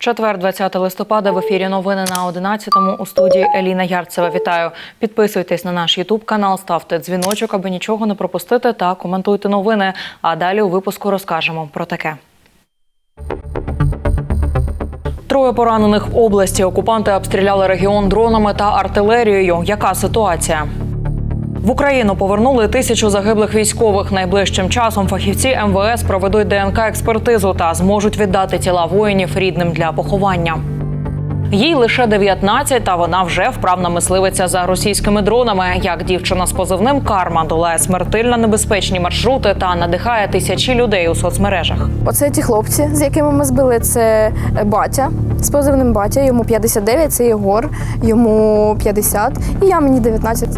Четвер, 20 листопада. В ефірі новини на 11-му у студії Еліна Ярцева. Вітаю. Підписуйтесь на наш Ютуб канал, ставте дзвіночок, аби нічого не пропустити, та коментуйте новини. А далі у випуску розкажемо про таке. Троє поранених в області. Окупанти обстріляли регіон дронами та артилерією. Яка ситуація? В Україну повернули тисячу загиблих військових. Найближчим часом фахівці МВС проведуть ДНК експертизу та зможуть віддати тіла воїнів рідним для поховання. Їй лише 19, та вона вже вправна мисливиця за російськими дронами. Як дівчина з позивним Карма долає смертельно небезпечні маршрути та надихає тисячі людей у соцмережах. Оце ті хлопці, з якими ми збили. Це батя з позивним батя. Йому 59, це Єгор, йому 50, і я мені 19.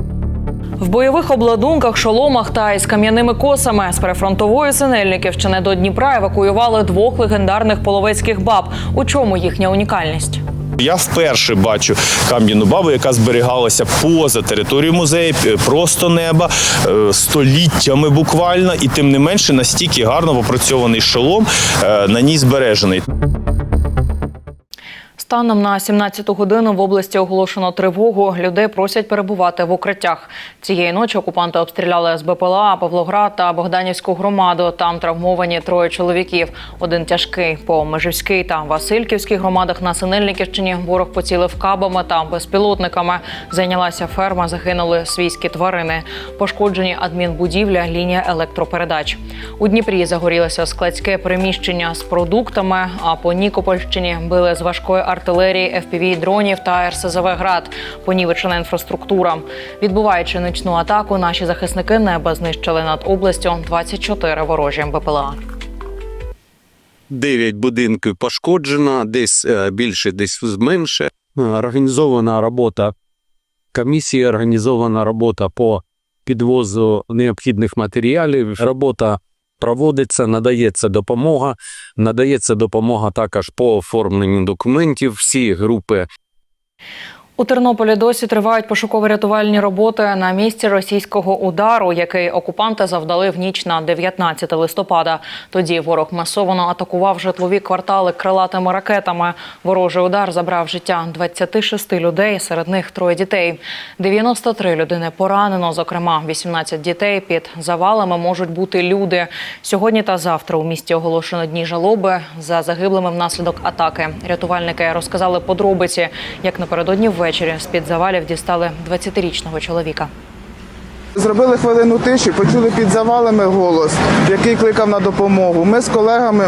В бойових обладунках, шоломах та із кам'яними косами з прифронтової Синельниківщини до Дніпра евакуювали двох легендарних половецьких баб. У чому їхня унікальність? Я вперше бачу кам'яну бабу, яка зберігалася поза територією музею, просто неба, е, століттями буквально, і тим не менше настільки гарно попрацьований шолом е, на ній збережений. Станом на 17-ту годину в області оголошено тривогу. Людей просять перебувати в укриттях. Цієї ночі окупанти обстріляли з БПЛА, Павлоград та Богданівську громаду. Там травмовані троє чоловіків. Один тяжкий по Межівській та Васильківській громадах на Синельниківщині. Ворог поцілив кабами та безпілотниками. Зайнялася ферма, загинули свійські тварини. Пошкоджені адмінбудівля, лінія електропередач. У Дніпрі загорілося складське приміщення з продуктами. А по Нікопольщині били з важкої артилерії, fpv дронів та РСЗВ град. Понівечена інфраструктура. Відбуваючи нічну атаку, наші захисники неба знищили над областю 24 ворожі БПЛА. Дев'ять будинків пошкоджено, десь е, більше, десь менше. Е, Організована робота комісії, організована робота по підвозу необхідних матеріалів. Робота проводиться, надається допомога. Надається допомога також по оформленню документів. Всі групи У Тернополі досі тривають пошуково-рятувальні роботи на місці російського удару, який окупанти завдали в ніч на 19 листопада. Тоді ворог масово атакував житлові квартали крилатими ракетами. Ворожий удар забрав життя 26 людей, серед них троє дітей. 93 людини поранено. Зокрема, 18 дітей під завалами можуть бути люди. Сьогодні та завтра у місті оголошено дні жалоби за загиблими внаслідок атаки. Рятувальники розказали подробиці, як напередодні ввечері з-під завалів дістали 20-річного чоловіка. Зробили хвилину тиші, почули під завалами голос, який кликав на допомогу. Ми з колегами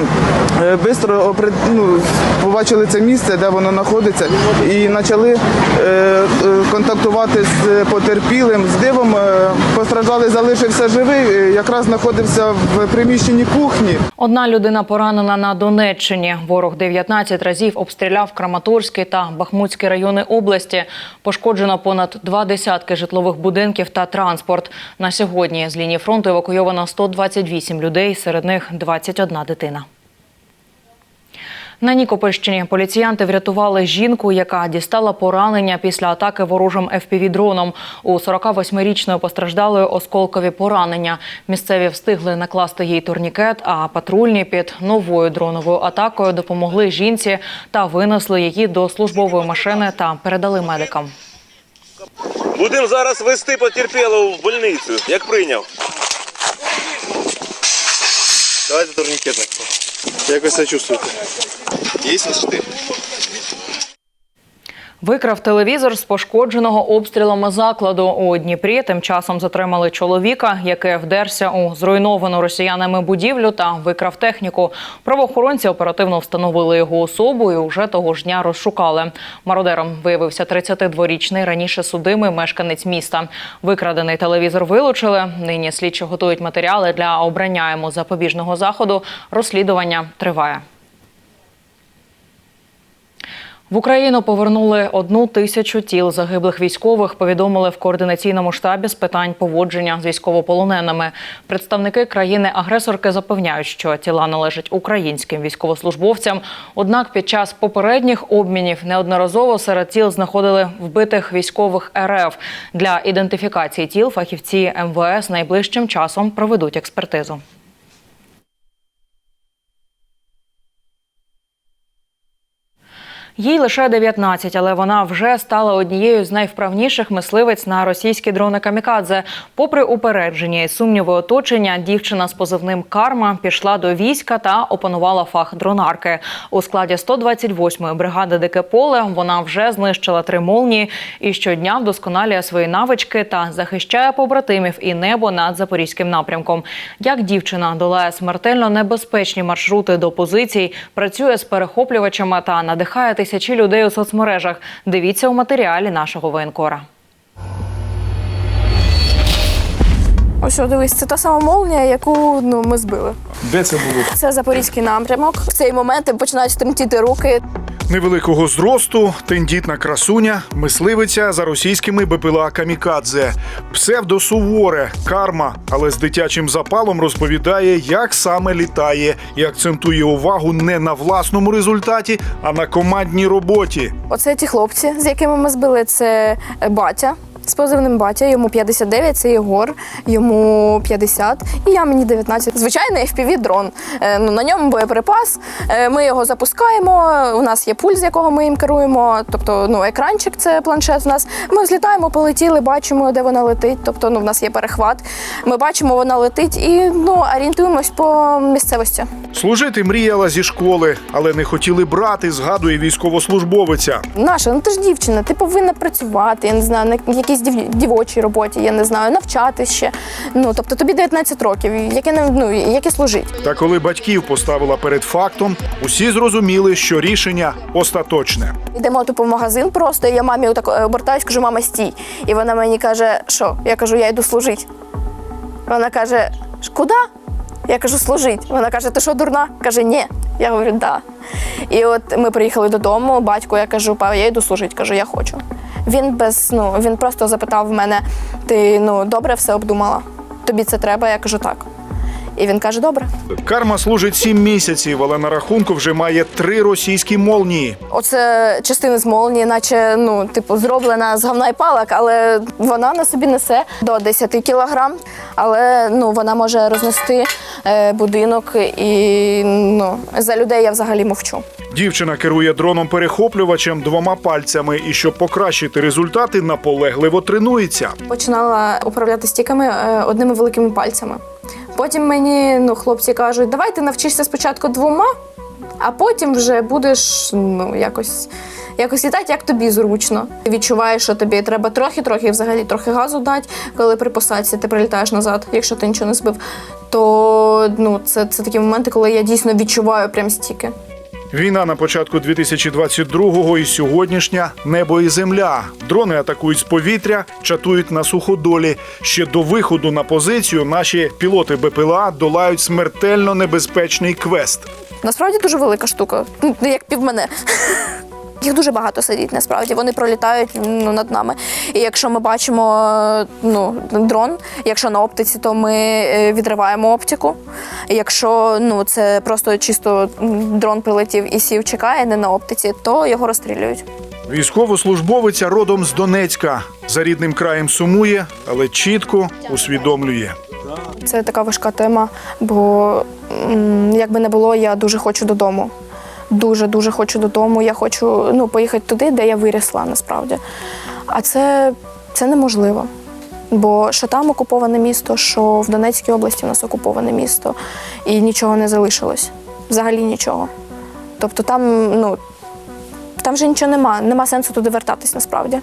швидко ну, побачили це місце, де воно знаходиться, і почали е, е, контактувати з потерпілим. З дивом е, постраждалий залишився живий, е, якраз знаходився в приміщенні кухні. Одна людина поранена на Донеччині. Ворог 19 разів обстріляв Краматорський та Бахмутський райони області. Пошкоджено понад два десятки житлових будинків та транспорт. На сьогодні з лінії фронту евакуйовано 128 людей, серед них 21 дитина. На Нікопольщині поліціянти врятували жінку, яка дістала поранення після атаки ворожим ФПВ-дроном. У 48-річної постраждалої осколкові поранення. Місцеві встигли накласти їй турнікет, а патрульні під новою дроновою атакою допомогли жінці та винесли її до службової машини та передали медикам. Будемо зараз вести потерпілого в больницю, як прийняв. Давайте турнікет. Як ви себе чувствуєте? Є на Викрав телевізор з пошкодженого обстрілами закладу у Дніпрі. Тим часом затримали чоловіка, який вдерся у зруйновану росіянами будівлю та викрав техніку. Правоохоронці оперативно встановили його особу і вже того ж дня розшукали. Мародером виявився 32-річний раніше судимий мешканець міста. Викрадений телевізор вилучили. Нині слідчі готують матеріали для обрання йому запобіжного заходу. Розслідування триває. В Україну повернули одну тисячу тіл загиблих військових. Повідомили в координаційному штабі з питань поводження з військовополоненими. Представники країни-агресорки запевняють, що тіла належать українським військовослужбовцям. Однак під час попередніх обмінів неодноразово серед тіл знаходили вбитих військових РФ. Для ідентифікації тіл фахівці МВС найближчим часом проведуть експертизу. Їй лише 19, але вона вже стала однією з найвправніших мисливиць на російські дрони камікадзе. Попри упередження і сумніви оточення, дівчина з позивним Карма пішла до війська та опанувала фах дронарки. У складі 128-ї бригади Дике поле вона вже знищила три молнії і щодня вдосконалює свої навички та захищає побратимів і небо над запорізьким напрямком. Як дівчина долає смертельно небезпечні маршрути до позицій, працює з перехоплювачами та надихає тисячі людей у соцмережах. Дивіться у матеріалі нашого воєнкора. Ось що, дивись, це та сама молнія, яку ну, ми збили. Де це було? Це запорізький напрямок. В цей момент починають тремтіти руки. Невеликого зросту, тендітна красуня, мисливиця за російськими БПЛА Камікадзе, псевдосуворе, карма, але з дитячим запалом розповідає, як саме літає, і акцентує увагу не на власному результаті, а на командній роботі. Оце ті хлопці, з якими ми збили, це батя. З позивним батя, йому 59, це Єгор, йому 50, і я мені 19. Звичайний fpv дрон. Е, Ну, на ньому боєприпас. Е, Ми його запускаємо. У нас є пульт, з якого ми їм керуємо. Тобто, ну, екранчик це планшет. У нас ми злітаємо, полетіли, бачимо, де вона летить. Тобто, ну, в нас є перехват. Ми бачимо, вона летить і ну, орієнтуємось по місцевості. Служити мріяла зі школи, але не хотіли брати, згадує військовослужбовиця. Наша, ну ти ж дівчина, ти повинна працювати, я не знаю, на якійсь дів... дівочій роботі, я не знаю, навчати ще. Ну тобто тобі 19 років, яке ну яке служить. Та коли батьків поставила перед фактом, усі зрозуміли, що рішення остаточне. Йдемо типу в магазин просто, і я мамі отак е, обертаюсь, кажу, мама, стій. І вона мені каже, що? Я кажу, я йду служити. Вона каже, куди? Я кажу, служить. Вона каже, ти що, дурна? Каже, ні. Я говорю, да. І от ми приїхали додому, батько, я кажу, я йду служити, кажу, я хочу. Він без, ну, він просто запитав в мене: ти ну добре все обдумала? Тобі це треба? Я кажу, так. І він каже, добре. Карма служить сім місяців, але на рахунку вже має три російські молнії. Оце частина з молнії, наче ну, типу, зроблена з говна і палок, але вона на собі несе до 10 кілограм. Але ну, вона може рознести будинок і ну, за людей я взагалі мовчу. Дівчина керує дроном перехоплювачем двома пальцями, і щоб покращити результати, наполегливо тренується. Починала управляти стіками е, одними великими пальцями. Потім мені ну, хлопці кажуть, давай ти навчишся спочатку двома, а потім вже будеш ну, якось, якось літати, як тобі зручно. Ти відчуваєш, що тобі треба трохи-трохи, взагалі трохи газу дати, коли при посадці ти прилітаєш назад, якщо ти нічого не збив. То ну, це, це такі моменти, коли я дійсно відчуваю прям стіки. Війна на початку 2022-го і сьогоднішня небо і земля. Дрони атакують з повітря, чатують на суходолі. Ще до виходу на позицію наші пілоти БПЛА долають смертельно небезпечний квест. Насправді дуже велика штука, ну, як пів мене. Їх дуже багато сидить, насправді. Вони пролітають ну, над нами. І якщо ми бачимо ну, дрон, якщо на оптиці, то ми е, відриваємо оптику. Якщо ну, це просто чисто дрон прилетів і сів, чекає не на оптиці, то його розстрілюють. Військовослужбовиця родом з Донецька. За рідним краєм сумує, але чітко усвідомлює. Це така важка тема, бо як би не було, я дуже хочу додому. Дуже дуже хочу додому. Я хочу ну, поїхати туди, де я вирісла насправді. А це, це неможливо. Бо що там окуповане місто, що в Донецькій області у нас окуповане місто, і нічого не залишилось. Взагалі нічого. Тобто там, ну, там вже нічого нема, нема сенсу туди вертатись насправді.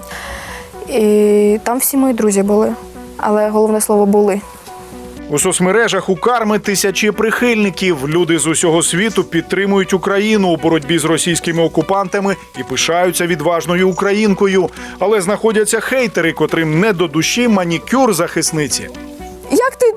І там всі мої друзі були. Але головне слово були. У соцмережах у карми тисячі прихильників. Люди з усього світу підтримують Україну у боротьбі з російськими окупантами і пишаються відважною українкою. Але знаходяться хейтери, котрим не до душі манікюр захисниці. Як ти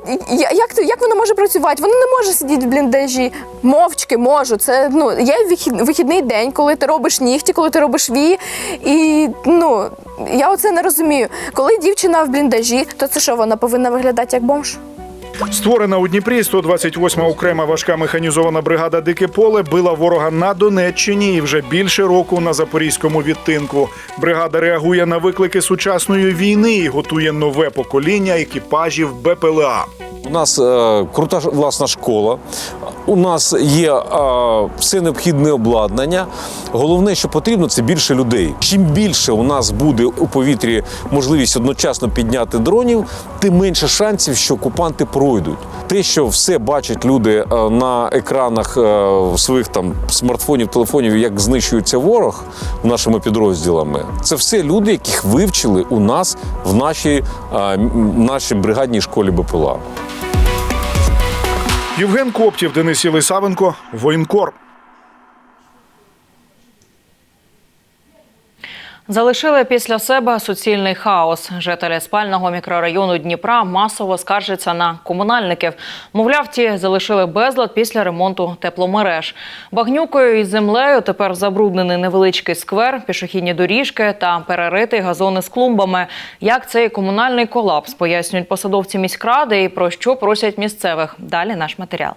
як ти як воно може працювати? Воно не може сидіти в бліндажі. Мовчки можу. Це ну є вихід, вихідний день, коли ти робиш нігті, коли ти робиш вії. І ну я оце не розумію. Коли дівчина в бліндажі, то це що вона повинна виглядати як бомж? Створена у Дніпрі 128 окрема важка механізована бригада Дике поле била ворога на Донеччині і вже більше року на запорізькому відтинку. Бригада реагує на виклики сучасної війни і готує нове покоління екіпажів БПЛА. У нас е, крута власна школа. У нас є е, все необхідне обладнання. Головне, що потрібно, це більше людей. Чим більше у нас буде у повітрі можливість одночасно підняти дронів, тим менше шансів, що окупанти пройдуть. Те, що все бачать люди е, на екранах е, своїх там смартфонів, телефонів, як знищується ворог нашими підрозділами, це все люди, яких вивчили у нас в нашій, е, нашій бригадній школі БПЛА. Євген Коптів, Денис Єлисавенко, воєнкор. Залишили після себе суцільний хаос. Жителі спального мікрорайону Дніпра масово скаржаться на комунальників. Мовляв, ті залишили безлад після ремонту тепломереж. Багнюкою і землею тепер забруднений невеличкий сквер, пішохідні доріжки та переритий газони з клумбами. Як цей комунальний колапс пояснюють посадовці міськради і про що просять місцевих. Далі наш матеріал.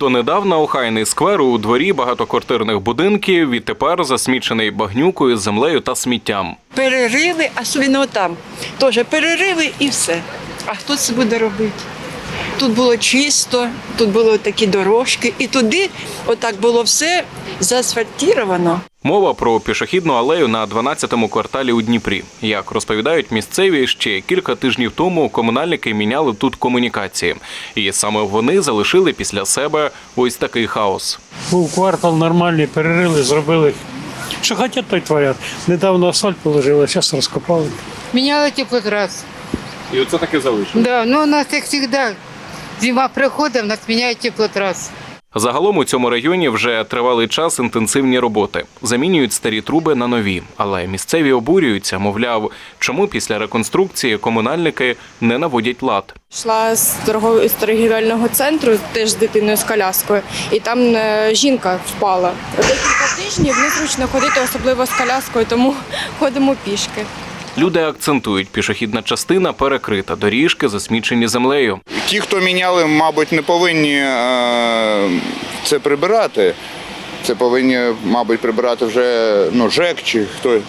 Донедавна охайний сквер у дворі багатоквартирних будинків відтепер засмічений багнюкою, землею та сміттям. перериви, а особливо там. Теж перериви і все. А хто це буде робити? Тут було чисто, тут були такі дорожки, і туди отак було все заасфальтіровано. Мова про пішохідну алею на 12-му кварталі у Дніпрі. Як розповідають місцеві, ще кілька тижнів тому комунальники міняли тут комунікації, і саме вони залишили після себе ось такий хаос. Був квартал нормальний, перерили, зробили. Що хотять, то й творять. Недавно асфальт положили, а зараз розкопали. Меняла теплотрасс. І оце таке залишили. Да, но у нас, как всегда, зима приходит, у нас меняют теплотрасс. Загалом у цьому районі вже тривалий час інтенсивні роботи. Замінюють старі труби на нові, але місцеві обурюються, мовляв, чому після реконструкції комунальники не наводять лад. Йшла з торгового з торгівельного центру, теж з дитиною з коляскою, і там е, жінка впала. Декілька тижнів незручно ходити, особливо з коляскою, тому ходимо пішки. Люди акцентують, пішохідна частина перекрита, доріжки засмічені землею. Ті, хто міняли, мабуть, не повинні е, це прибирати. Це повинні, мабуть, прибирати вже ну, ЖЕК чи хто.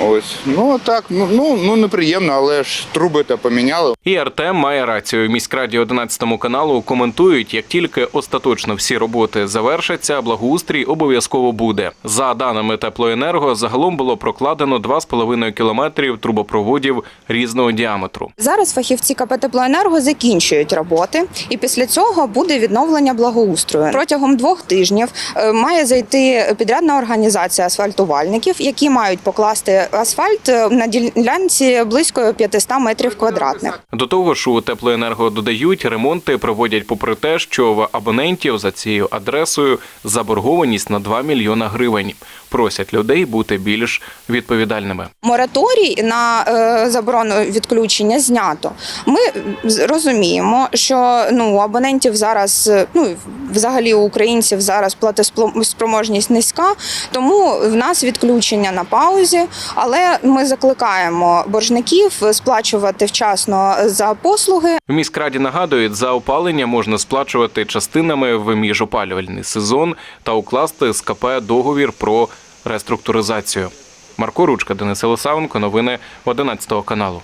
Ось. Ну так, ну, ну, ну неприємно, але ж труби то поміняли. І Артем має рацію. В міськраді 11 каналу коментують, як тільки остаточно всі роботи завершаться, благоустрій обов'язково буде. За даними теплоенерго, загалом було прокладено 2,5 кілометрів трубопроводів різного діаметру. Зараз фахівці КП «Теплоенерго» закінчують роботи, і після цього буде відновлення благоустрою. Протягом двох тижнів е, має зайти підрядна організація асфальтувальників, які мають покласти асфальт е, на ділянці близько 500 метрів квадратних. До того ж, у теплоенерго додають, ремонти проводять попри те, що в абонентів за цією адресою заборгованість на 2 мільйона гривень. Просять людей бути більш відповідальними. Мораторій на е, заборону відключення знято. Ми розуміємо, що ну абонентів зараз ну взагалі у українців зараз платоспроможність низька, тому в нас відключення на паузі. Але ми закликаємо боржників сплачувати вчасно за послуги. В міськраді нагадують, за опалення можна сплачувати частинами в міжопалювальний сезон та укласти з КП договір про реструктуризацію. Марко Ручка, Денис Лисавенко, новини 11 каналу.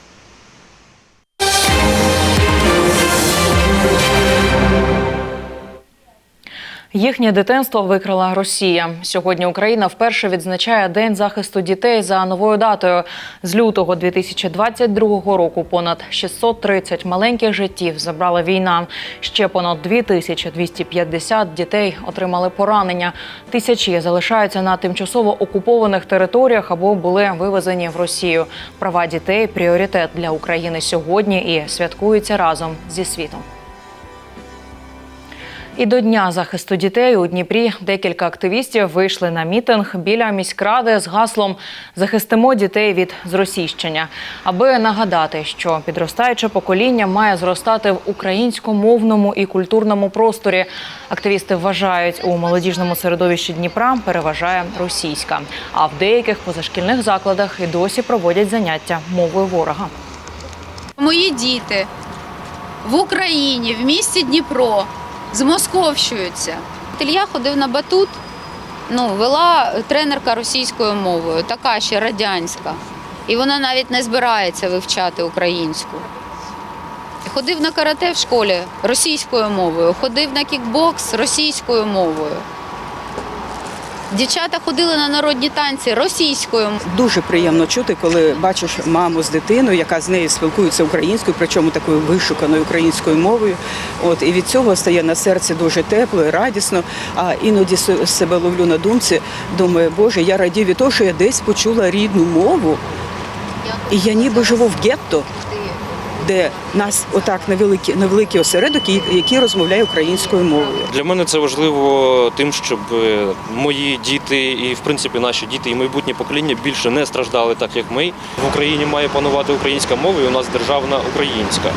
Їхнє дитинство викрала Росія. Сьогодні Україна вперше відзначає День захисту дітей за новою датою. З лютого 2022 року понад 630 маленьких життів забрала війна. Ще понад 2250 дітей отримали поранення. Тисячі залишаються на тимчасово окупованих територіях або були вивезені в Росію. Права дітей пріоритет для України сьогодні і святкуються разом зі світом. І до Дня захисту дітей у Дніпрі декілька активістів вийшли на мітинг біля міськради з гаслом Захистимо дітей від зросійщення, аби нагадати, що підростаюче покоління має зростати в українськомовному і культурному просторі. Активісти вважають, у молодіжному середовищі Дніпра переважає російська, а в деяких позашкільних закладах і досі проводять заняття мовою ворога. Мої діти в Україні, в місті Дніпро, змосковщуються. Ілья ходив на батут, ну, вела тренерка російською мовою, така ще радянська. І вона навіть не збирається вивчати українську. Ходив на карате в школі російською мовою, ходив на кікбокс російською мовою. Дівчата ходили на народні танці російською. Дуже приємно чути, коли бачиш маму з дитиною, яка з нею спілкується українською, причому такою вишуканою українською мовою. От і від цього стає на серці дуже тепло і радісно. А іноді себе ловлю на думці, думаю, Боже, я радію від того, що я десь почула рідну мову, і я ніби живу в гетто, де нас отак невеликий, невеликий осередок, і- який розмовляє українською мовою. Для мене це важливо тим, щоб е, мої діти і в принципі наші діти і майбутнє покоління більше не страждали так, як ми. В Україні має панувати українська мова, і у нас державна українська.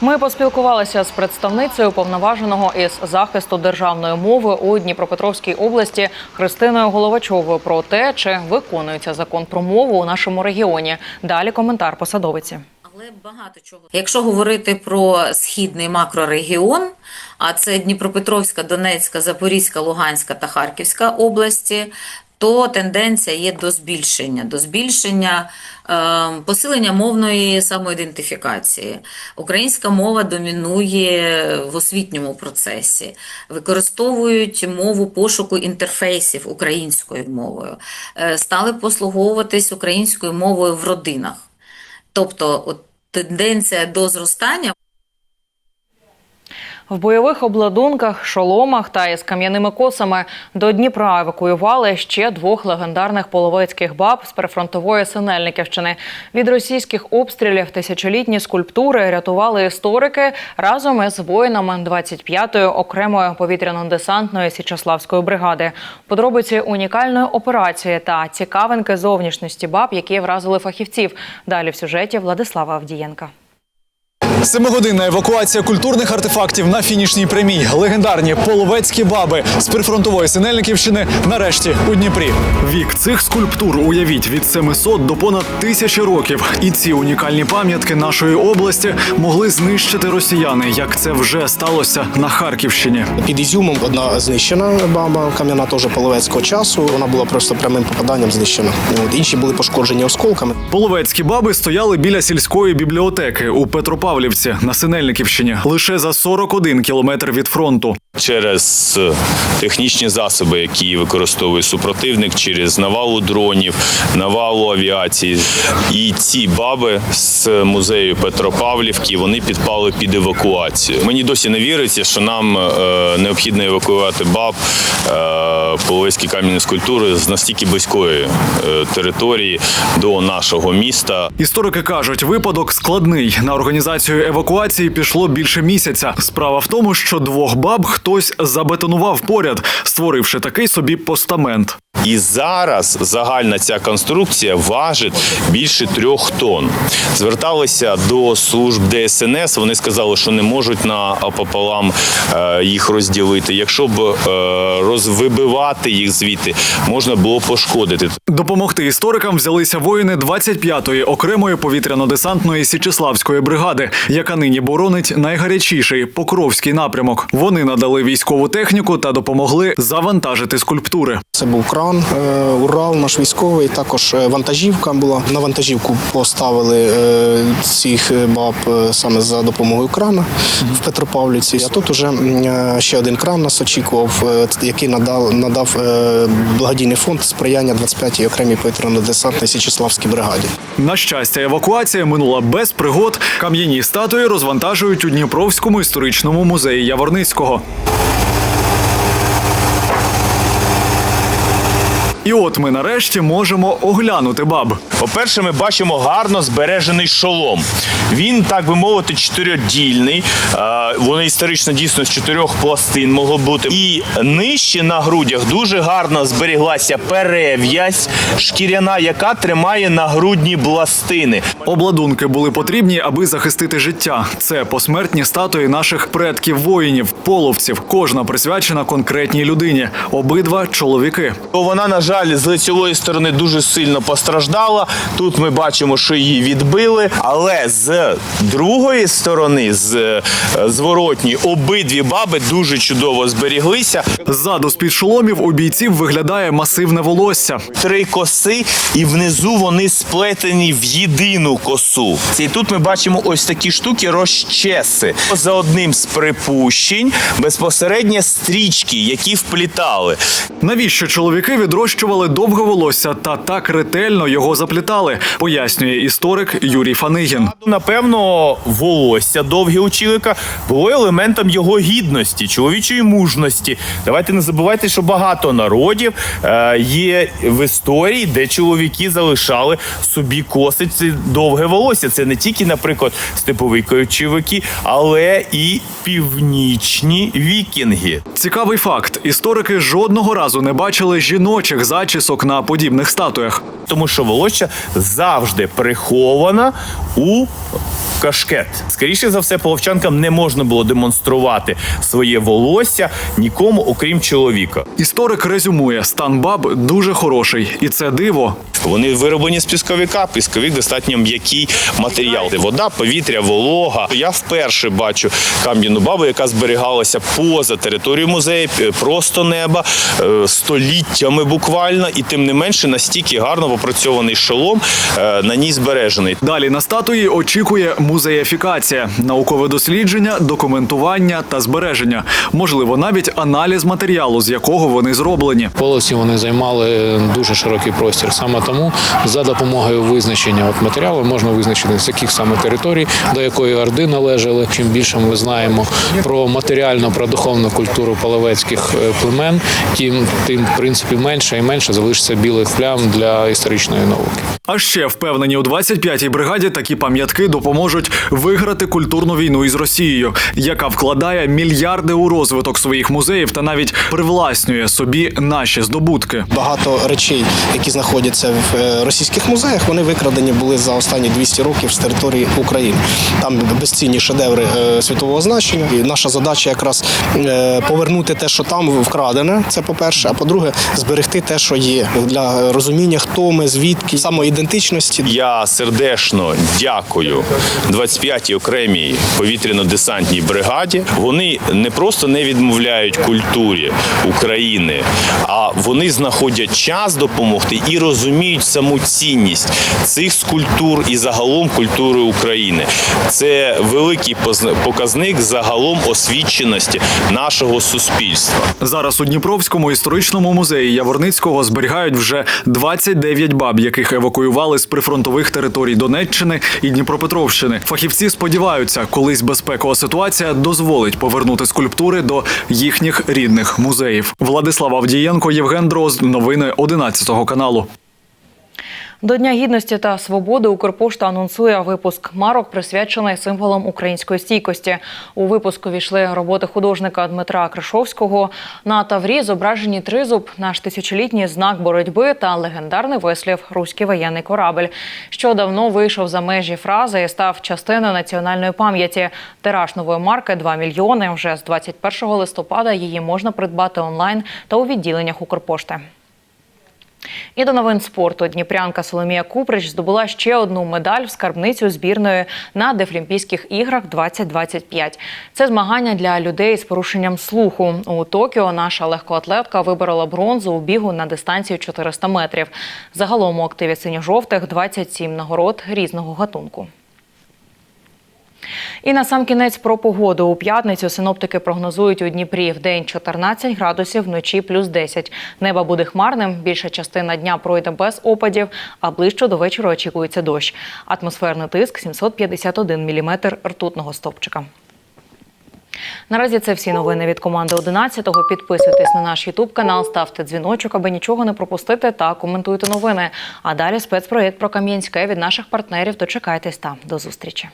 Ми поспілкувалися з представницею уповноваженого із захисту державної мови у Дніпропетровській області Христиною Головачовою про те, чи виконується закон про мову у нашому регіоні. Далі коментар посадовиці. Але багато чого. Якщо говорити про східний макрорегіон, а це Дніпропетровська, Донецька, Запорізька, Луганська та Харківська області, то тенденція є до збільшення, до збільшення е, посилення мовної самоідентифікації. Українська мова домінує в освітньому процесі, використовують мову пошуку інтерфейсів українською мовою, е, стали послуговуватись українською мовою в родинах. Тобто от, тенденція до зростання В бойових обладунках, шоломах та із кам'яними косами до Дніпра евакуювали ще двох легендарних половецьких баб з прифронтової Синельниківщини. Від російських обстрілів тисячолітні скульптури рятували історики разом із воїнами 25-ї окремої повітряно-десантної Січославської бригади. Подробиці унікальної операції та цікавинки зовнішності баб, які вразили фахівців. Далі в сюжеті Владислава Авдієнка. Семигодинна евакуація культурних артефактів на фінішній прямій. Легендарні половецькі баби з прифронтової Синельниківщини нарешті у Дніпрі. Вік цих скульптур уявіть від 700 до понад тисячі років. І ці унікальні пам'ятки нашої області могли знищити росіяни, як це вже сталося на Харківщині. Під Ізюмом одна знищена баба кам'яна теж половецького часу. Вона була просто прямим попаданням знищена. Інші були пошкоджені осколками. Половецькі баби стояли біля сільської бібліотеки у Петропавлівці на Синельниківщині лише за 41 кілометр від фронту. Через е, технічні засоби, які використовує супротивник, через навалу дронів, навалу авіації. І ці баби з музею Петропавлівки вони підпали під евакуацію. Мені досі не віриться, що нам е, необхідно евакуювати баб е, половецькі кам'яні скульптури з настільки близької території до нашого міста. Історики кажуть, випадок складний. На організацію евакуації пішло більше місяця. Справа в тому, що двох баб хтось забетонував поряд, створивши такий собі постамент. І зараз загальна ця конструкція важить більше трьох тонн. Зверталися до служб ДСНС. Вони сказали, що не можуть напополам е, їх розділити. Якщо б е, розвибивати їх звідти, можна було пошкодити. Допомогти історикам взялися воїни 25-ї окремої повітряно-десантної Січеславської бригади, яка нині боронить найгарячіший Покровський напрямок. Вони надали військову техніку та допомогли завантажити скульптури. Це був кран, е, Урал, наш військовий. Також е, вантажівка була. На вантажівку поставили е, цих баб саме за допомогою крана в Петропавлівці. А тут уже ще один кран нас очікував, який надав, надав благодійний фонд сприяння 25-й окремій повітряно-десантній Січеславській бригаді. На щастя, евакуація минула без пригод. Кам'яні статуї розвантажують у Дніпровському історичному музеї Яворницького. Thank you. І от ми нарешті можемо оглянути баб. По-перше, ми бачимо гарно збережений шолом. Він, так би мовити, чотирьодільний. Е, Воно історично дійсно з чотирьох пластин могло бути. І нижче на грудях дуже гарно зберіглася перев'язь шкіряна, яка тримає нагрудні пластини. Обладунки були потрібні, аби захистити життя. Це посмертні статуї наших предків воїнів, половців. Кожна присвячена конкретній людині. Обидва чоловіки. Вона, на жаль, жаль, з лицьової сторони дуже сильно постраждала. Тут ми бачимо, що її відбили. Але з другої сторони, з е, зворотньої, обидві баби дуже чудово зберіглися. Ззаду з під шоломів у бійців виглядає масивне волосся. Три коси, і внизу вони сплетені в єдину косу. І тут ми бачимо ось такі штуки розчеси. За одним з припущень безпосередньо стрічки, які вплітали. Навіщо чоловіки відрощували довге волосся та так ретельно його заплітали, пояснює історик Юрій Фанигін. Напевно, волосся довге у чоловіка було елементом його гідності, чоловічої мужності. Давайте не забувайте, що багато народів е, є в історії, де чоловіки залишали собі косить це довге волосся. Це не тільки, наприклад, степові чоловіки, але і північні вікінги. Цікавий факт: історики жодного разу не бачили жіночих зачісок на подібних статуях. Тому що волосся завжди приховано у кашкет. Скоріше за все, половчанкам не можна було демонструвати своє волосся нікому, окрім чоловіка. Історик резюмує, стан баб дуже хороший, і це диво. Вони вироблені з пісковика. Пісковик достатньо м'який матеріал. Вода, повітря, волога. Я вперше бачу кам'яну бабу, яка зберігалася поза територією музею, просто неба, е, століттями буквально, і тим не менше настільки гарно попрацьований шолом е, на ній збережений. Далі на статуї очікує музеїфікація, наукове дослідження, документування та збереження. Можливо, навіть аналіз матеріалу, з якого вони зроблені. Полосі вони займали дуже широкий простір. Саме тому за допомогою визначення от матеріалу можна визначити з яких саме територій, до якої орди належали. Чим більше ми знаємо про матеріальну, про духовну культуру половецьких е, племен, тим тим в принципі менше і менше залишиться білих плям для історичної науки. А ще впевнені у 25-й бригаді такі пам'ятки допоможуть виграти культурну війну із Росією, яка вкладає мільярди у розвиток своїх музеїв та навіть привласнює собі наші здобутки. Багато речей, які знаходяться в е, російських музеях, вони викрадені були за останні 200 років з території України. Там безцінні шедеври е, світового значення. І наша задача якраз е, повернути те, що там вкрадене. Це по-перше, а по-друге, зберегти те, що є для розуміння, хто ми, звідки, самоідентичності. Я сердечно дякую 25-й окремій повітряно-десантній бригаді. Вони не просто не відмовляють культурі України, а вони знаходять час допомогти і розуміють саму цінність цих скульптур і загалом культури України. Це великий показник загалом освіченості нашого суспільства. Зараз у Дніпровському історичному музеї Яворницького зберігають вже 29 баб, яких евакуювали з прифронтових територій Донеччини і Дніпропетровщини. Фахівці сподіваються, колись безпекова ситуація дозволить повернути скульптури до їхніх рідних музеїв. Владислав Авдієнко, Євген Дрозд. Новини 11 каналу. До Дня гідності та свободи Укрпошта анонсує випуск марок, присвячений символам української стійкості. У випуску війшли роботи художника Дмитра Кришовського. На таврі зображені тризуб, наш тисячолітній знак боротьби та легендарний вислів Руський воєнний корабель, що давно вийшов за межі фрази і став частиною національної пам'яті. Тираж нової марки 2 мільйони. Вже з 21 листопада її можна придбати онлайн та у відділеннях Укрпошти. І до новин спорту Дніпрянка Соломія Куприч здобула ще одну медаль в скарбницю збірної на Дефлімпійських іграх 2025. Це змагання для людей з порушенням слуху. У Токіо наша легкоатлетка виборола бронзу у бігу на дистанцію 400 метрів. Загалом у активі синьо-жовтих 27 нагород різного гатунку. І на сам кінець про погоду. У п'ятницю синоптики прогнозують у Дніпрі в день 14 градусів, вночі плюс 10. Небо буде хмарним. Більша частина дня пройде без опадів, а ближче до вечора очікується дощ. Атмосферний тиск 751 міліметр ртутного стопчика. Наразі це всі новини від команди 11-го. Підписуйтесь на наш Ютуб канал, ставте дзвіночок, аби нічого не пропустити та коментуйте новини. А далі спецпроєкт про Кам'янське від наших партнерів. Дочекайтесь та до зустрічі.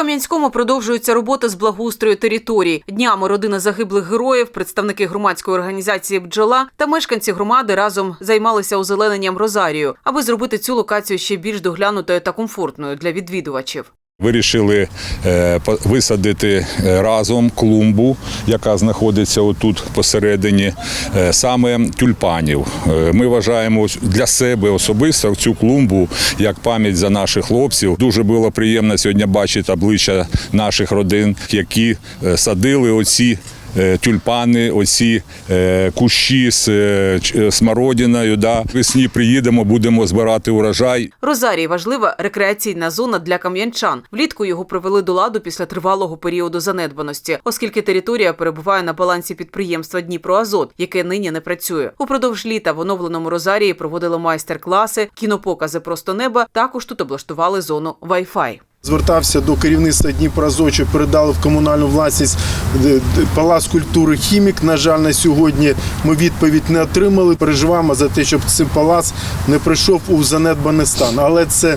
Кам'янському продовжуються роботи з благоустрою територій. Днями родина загиблих героїв, представники громадської організації Бджола та мешканці громади разом займалися озелененням Розарію, аби зробити цю локацію ще більш доглянутою та комфортною для відвідувачів. Вирішили е, висадити е, разом клумбу, яка знаходиться отут посередині, е, саме тюльпанів. Ми вважаємо для себе особисто цю клумбу як пам'ять за наших хлопців. Дуже було приємно сьогодні бачити обличчя наших родин, які садили оці. Е, Тюльпани, оці е, кущі з е, смородиною. Да. Весні приїдемо, будемо збирати урожай. Розарій важлива рекреаційна зона для кам'янчан. Влітку його привели до ладу після тривалого періоду занедбаності, оскільки територія перебуває на балансі підприємства Дніпроазот, яке нині не працює. Упродовж літа в оновленому Розарії проводили майстер-класи, кінопокази просто неба. Також тут облаштували зону Wi-Fi. Звертався до керівництва Дніпрозо, що передали в комунальну власність е, палац культури хімік. На жаль, на сьогодні ми відповідь не отримали. Переживаємо за те, щоб цей палац не прийшов у занедбаний стан. Але це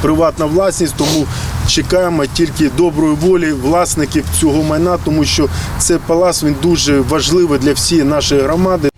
приватна власність, тому чекаємо тільки доброї волі власників цього майна, тому що цей палац він дуже важливий для всієї нашої громади.